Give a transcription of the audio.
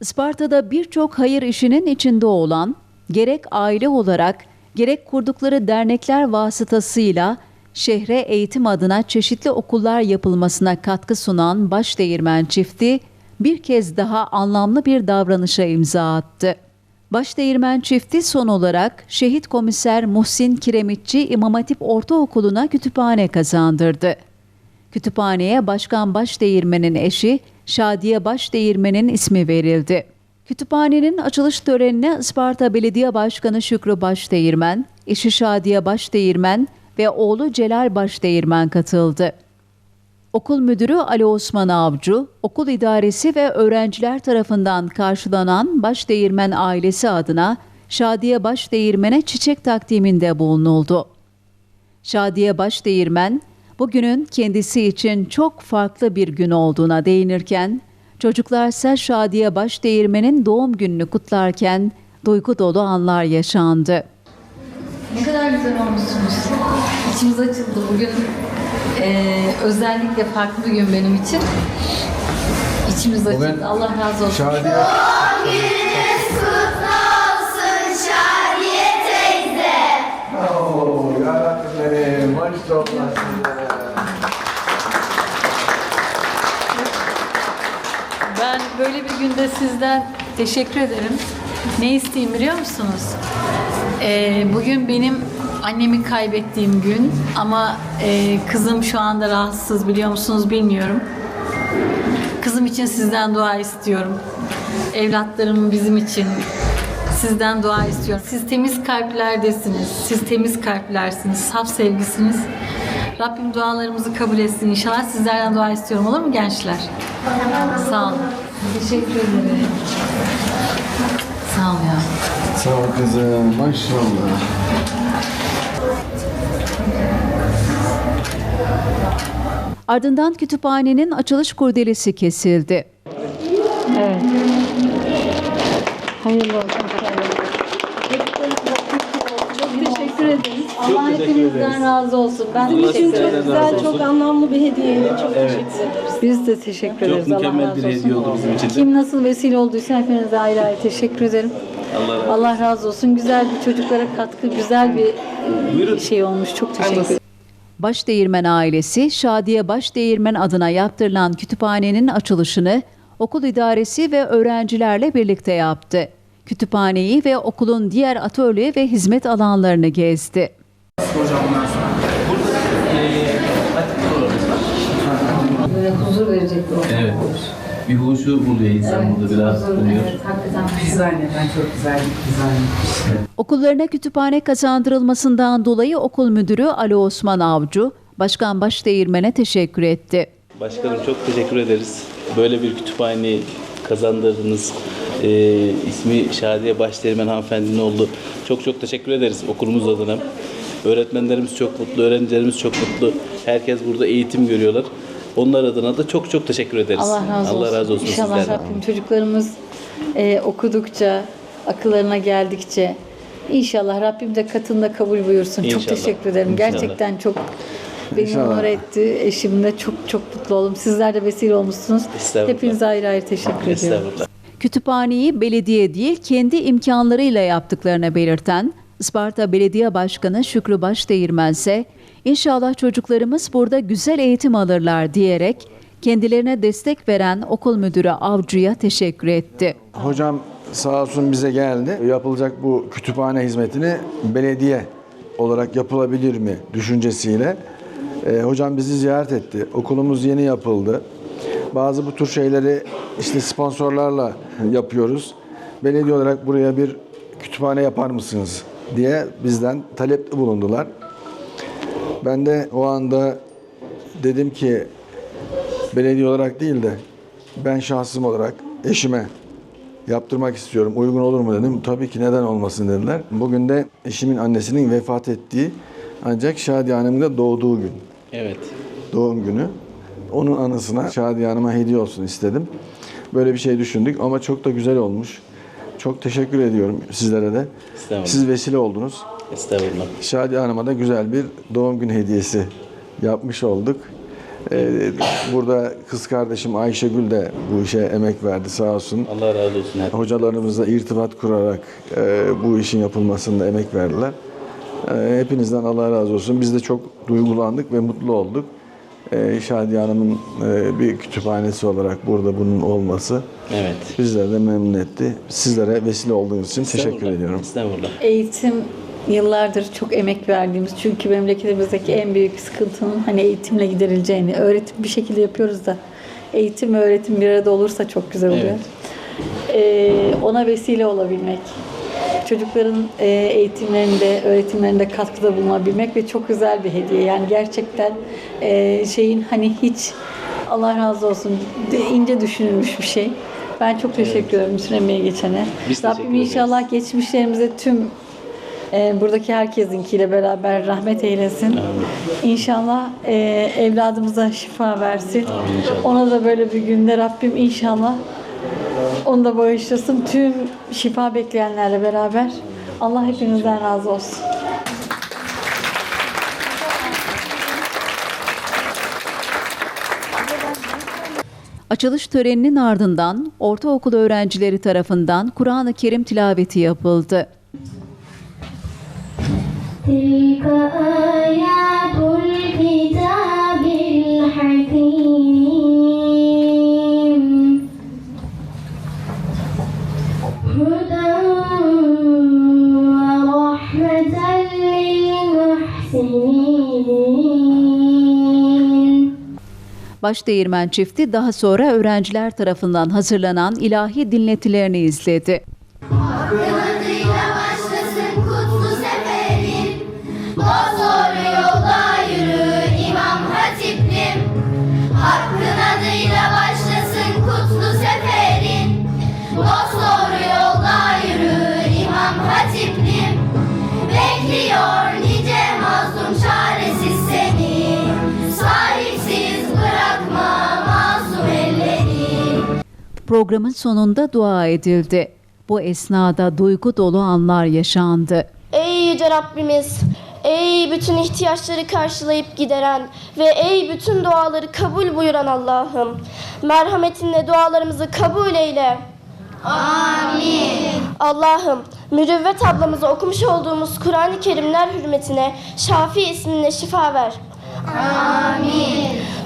Isparta'da birçok hayır işinin içinde olan, gerek aile olarak gerek kurdukları dernekler vasıtasıyla şehre eğitim adına çeşitli okullar yapılmasına katkı sunan Başdeğirmen çifti bir kez daha anlamlı bir davranışa imza attı. Başdeğirmen çifti son olarak Şehit Komiser Muhsin Kiremitçi İmam Hatip Ortaokulu'na kütüphane kazandırdı. Kütüphaneye Başkan Başdeğirmen'in eşi Şadiye Başdeğirmen'in ismi verildi. Kütüphanenin açılış törenine Isparta Belediye Başkanı Şükrü Başdeğirmen, eşi Şadiye Başdeğirmen ve oğlu Celal Başdeğirmen katıldı. Okul müdürü Ali Osman Avcı, okul idaresi ve öğrenciler tarafından karşılanan Başdeğirmen ailesi adına Şadiye Başdeğirmen'e çiçek takdiminde bulunuldu. Şadiye Başdeğirmen, bugünün kendisi için çok farklı bir gün olduğuna değinirken, çocuklarsa Şadiye Başdeğirmen'in doğum gününü kutlarken duygu dolu anlar yaşandı. Ne kadar güzel olmuşsunuz. İçimiz açıldı bugün. eee, özellikle farklı bir gün benim için. İçimiz açıldı. Bugün Allah razı olsun. Şadiye Oo, yarabbim, maşallah size. Ben böyle bir günde sizden teşekkür ederim. Ne isteyeyim biliyor musunuz? Ee, bugün benim annemi kaybettiğim gün ama e, kızım şu anda rahatsız biliyor musunuz bilmiyorum. Kızım için sizden dua istiyorum. Evlatlarım bizim için sizden dua istiyorum. Siz temiz kalplerdesiniz. Siz temiz kalplersiniz. Saf sevgisiniz. Rabbim dualarımızı kabul etsin inşallah. Sizlerden dua istiyorum olur mu gençler? Sağ olun. Teşekkür ederim. Sağ ol ya. Sağ ol kızım, maşallah. Ardından kütüphanenin açılış kurdelesi kesildi. Evet. Hayırlı olsun. Çok teşekkür ederiz. Allah hepinizden razı olsun. Ben teşekkür sizden ederim. razı Güzel, çok anlamlı bir hediyeydi. Çok teşekkür ederiz. Biz de teşekkür Çok ederiz. Allah mükemmel razı bir hediye olsun. oldu bizim için. Kim nasıl vesile olduysa hepinize ayrı ayrı teşekkür ederim. Allah razı olsun. Allah razı olsun. Güzel bir çocuklara katkı, güzel bir Buyurun. şey olmuş. Çok teşekkür ederim. Başdeğirmen ailesi Şadiye Başdeğirmen adına yaptırılan kütüphanenin açılışını okul idaresi ve öğrencilerle birlikte yaptı. Kütüphaneyi ve okulun diğer atölye ve hizmet alanlarını gezdi. Böyle huzur verecek bir ortam Evet. Bir huşu buluyor insan burada biraz huzur, buluyor. evet, hakikaten Eczaneden çok güzel bir dizayn. Okullarına kütüphane kazandırılmasından dolayı okul müdürü Ali Osman Avcı, Başkan Başdeğirmen'e teşekkür etti. Başkanım çok teşekkür ederiz. Böyle bir kütüphane kazandırdınız. Ee, ismi Şadiye Başdeğirmen hanımefendinin oldu. Çok çok teşekkür ederiz okulumuz adına. Öğretmenlerimiz çok mutlu, öğrencilerimiz çok mutlu. Herkes burada eğitim görüyorlar. Onlar adına da çok çok teşekkür ederiz. Allah razı olsun. Allah razı olsun İnşallah sizlerden. Rabbim çocuklarımız e, okudukça, akıllarına geldikçe inşallah Rabbim de katında kabul buyursun. Çok İnşallah. teşekkür ederim. İnşallah. Gerçekten çok beni İnşallah. onur etti. Eşim de çok çok mutlu oldum. Sizler de vesile olmuşsunuz. Hepinize ayrı ayrı teşekkür ediyorum. Kütüphaneyi belediye değil kendi imkanlarıyla yaptıklarını belirten Isparta Belediye Başkanı Şükrü Başdeğirmen ise inşallah çocuklarımız burada güzel eğitim alırlar diyerek kendilerine destek veren okul müdürü Avcı'ya teşekkür etti. Hocam sağ olsun bize geldi. Yapılacak bu kütüphane hizmetini belediye olarak yapılabilir mi düşüncesiyle. Ee, hocam bizi ziyaret etti. Okulumuz yeni yapıldı. Bazı bu tür şeyleri işte sponsorlarla yapıyoruz. Belediye olarak buraya bir kütüphane yapar mısınız diye bizden talepte bulundular. Ben de o anda dedim ki belediye olarak değil de ben şahsım olarak eşime yaptırmak istiyorum. Uygun olur mu dedim. Tabii ki neden olmasın dediler. Bugün de eşimin annesinin vefat ettiği ancak Şadiye Hanım'ın da doğduğu gün. Evet. Doğum günü. Onun anısına Şadiye Hanım'a hediye olsun istedim. Böyle bir şey düşündük ama çok da güzel olmuş. Çok teşekkür ediyorum sizlere de. Siz vesile oldunuz. Estağfurullah. Şadiye Hanım'a da güzel bir doğum günü hediyesi yapmış olduk. Ee, burada kız kardeşim Ayşegül de bu işe emek verdi sağ olsun. Allah razı olsun. Hocalarımızla irtibat kurarak e, bu işin yapılmasında emek verdiler. E, hepinizden Allah razı olsun. Biz de çok duygulandık ve mutlu olduk. E, Şadiye Hanım'ın e, bir kütüphanesi olarak burada bunun olması Evet. bizleri de memnun etti. Sizlere vesile olduğunuz için teşekkür ediyorum. Estağfurullah. Eğitim yıllardır çok emek verdiğimiz çünkü memleketimizdeki en büyük sıkıntının hani eğitimle giderileceğini öğretim bir şekilde yapıyoruz da eğitim ve öğretim bir arada olursa çok güzel oluyor. Ee, ona vesile olabilmek, çocukların e, eğitimlerinde, öğretimlerinde katkıda bulunabilmek ve çok güzel bir hediye. Yani gerçekten e, şeyin hani hiç Allah razı olsun ince düşünülmüş bir şey. Ben çok teşekkür ederim bütün emeği geçene. Biz Rabbim inşallah geçmişlerimize tüm e, buradaki herkesinkiyle beraber rahmet eylesin. İnşallah e, evladımıza şifa versin. Ona da böyle bir günde Rabbim inşallah onu da bağışlasın. Tüm şifa bekleyenlerle beraber. Allah hepinizden razı olsun. Açılış töreninin ardından ortaokul öğrencileri tarafından Kur'an-ı Kerim tilaveti yapıldı. Tilka ayat Başdeğirmen çifti daha sonra öğrenciler tarafından hazırlanan ilahi dinletilerini izledi. Programın sonunda dua edildi. Bu esnada duygu dolu anlar yaşandı. Ey Yüce Rabbimiz, ey bütün ihtiyaçları karşılayıp gideren ve ey bütün duaları kabul buyuran Allah'ım. Merhametinle dualarımızı kabul eyle. Amin. Allah'ım, mürüvvet ablamızı okumuş olduğumuz Kur'an-ı Kerimler hürmetine Şafi isminle şifa ver. Amin.